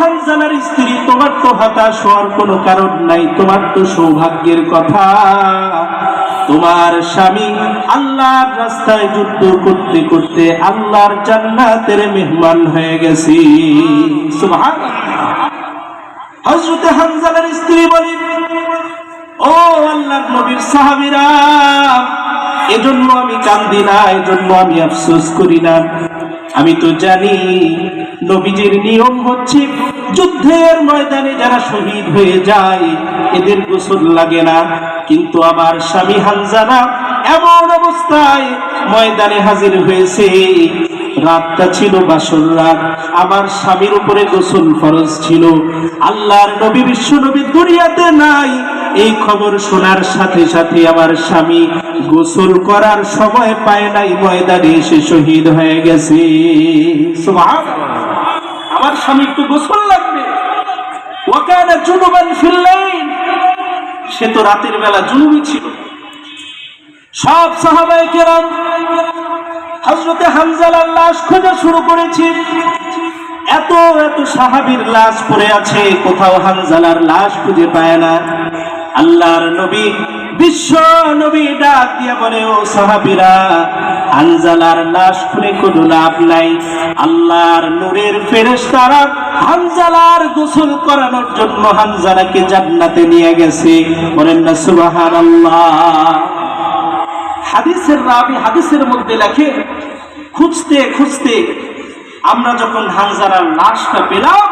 হানজালার স্ত্রী, তোমার তো হতাশ হওয়ার কোনো কারণ নাই, তোমার তো সৌভাগ্যের কথা। তোমার স্বামী আল্লাহর রাস্তায় যুদ্ধ করতে করতে আল্লাহর জান্নাতের মেহমান হয়ে গেছি। স্ত্রী ও নবীর সাহাবীরা, এজন্য আমি কান্দি না, এজন্য আমি আফসোস করি না। আমি তো জানি নবীজির নিয়ম হচ্ছে যুদ্ধের ময়দানে যারা শহীদ হয়ে যায়, এদের গোসল লাগে না। কিন্তু আমার স্বামী হানজানা এমন অবস্থায় ময়দানে হাজির হয়েছে। রাতটা ছিল বাসর রাত। আমার স্বামীর উপরে গোসল ফরজ ছিল। আল্লাহর নবী বিশ্ব নবী দুনিয়াতে নাই। এই খবর শোনার সাথে সাথে আমার স্বামী গোসল করার সময় পায় নাই, ময়দানে এসে শহীদ হয়ে গেছে। আমার স্বামীর তো গোসল লাগবে। ওয়াকানা জুনুবান ফিল লাইল সে তো রাতের বেলা জুনুবি ছিল। সব সাহাবায়ে কেরাম হজরতে হামজালার লাশ খোঁজা শুরু করেছে। এত এত সাহাবীর লাশ পড়ে আছে। কোথাও হামজালার লাশ খুঁজে পায় না। আল্লাহর নবী বিশ্ব নবী ডাক দিয়ে বলে, ও সাহাবীরা হানজালার লাশ খুঁজে কোনো লাভ নাই। আল্লাহর নূরের ফেরেশতারা হানজালার গোসল করানোর জন্য হানজালাকে জান্নাতে নিয়ে গেছে। বলেন না, সুবহানাল্লাহ। হাদিসের রাবি হাদিসের মধ্যে লেখে, খুঁজতে খুঁজতে আমরা যখন হানজারার লাশটা পেলাম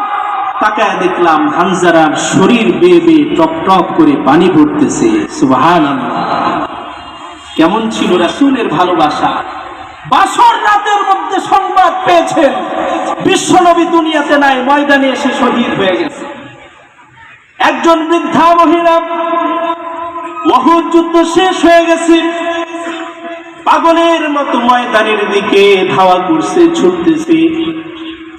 তাকায় দেখলাম হানজারার শরীর বেয়ে বেয়ে টপ টপ করে পানি পড়তেছে সুবাহান কেমন ছিল রাসূলের ভালোবাসা? বাসর রাতের মধ্যে সংবাদ পেয়েছেন, বিশ্বনবী দুনিয়াতে নাই, ময়দানে এসে শহীদ হয়ে গেছে। একজন বৃদ্ধা মহিলা, মহুর যুদ্ধ শেষ হয়ে গেছে। পাগলের মতো ময়দানের দিকে ধাওয়া করছে, ছুটতেছে।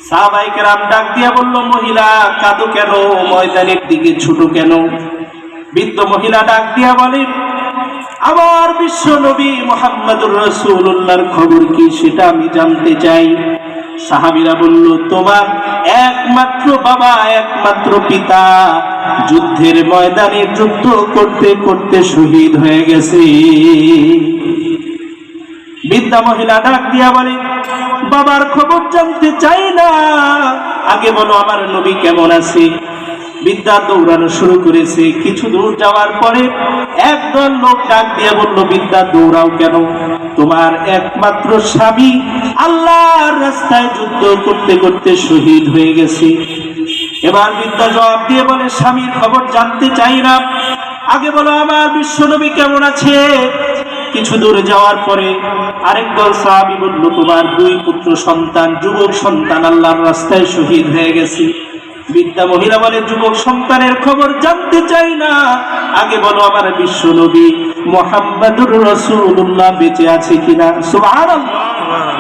সাহাবাইকেরাম ডাক দিয়া বলল, মহিলা, কাঁদো কেন? ময়দানের দিকে ছুটো কেন? বৃদ্ধ মহিলা ডাক দিয়া বলেন আমার বিশ্ব নবী মোহাম্মদুর রসুল্লাহর খবর কি সেটা আমি জানতে চাই। সাহাবিরা বলল, তোমার একমাত্র বাবা, একমাত্র পিতা যুদ্ধের ময়দানে যুদ্ধ করতে করতে শহীদ হয়ে গেছে। বিদ্যা মহিলা ডাক দিয়া বলে বাবার খবর জানতে চাই না। আগে বলো, আমার নবী কেমন আছে? বিদ্যা দৌড়ানো শুরু করেছে। কিছু দূর যাওয়ার পরে একদল লোক ডাক দিয়ে বলল, বিদ্যা, দৌড়াও কেন? তোমার একমাত্র স্বামী আল্লাহর রাস্তায় যুদ্ধ করতে করতে শহীদ হয়ে গেছে। এবার বিদ্যা জবাব দিয়ে বলে, স্বামীর খবর জানতে চাই না। আগে বলো, আমার বিশ্বনবী কেমন আছে? কিছু দূরে যাওয়ার পরে আরেক দল সাহাবি বলল, তোমার দুই পুত্র সন্তান, যুবক সন্তান আল্লাহর রাস্তায় শহীদ হয়ে গেছে। বিদ্যা মহিলা বলে, যুবক সন্তানের খবর জানতে চাই না। আগে বলো আমার বিশ্ব নবী মোহাম্মদুর রসুল্লাহ বেঁচে আছে কিনা? সুবহানাল্লাহ।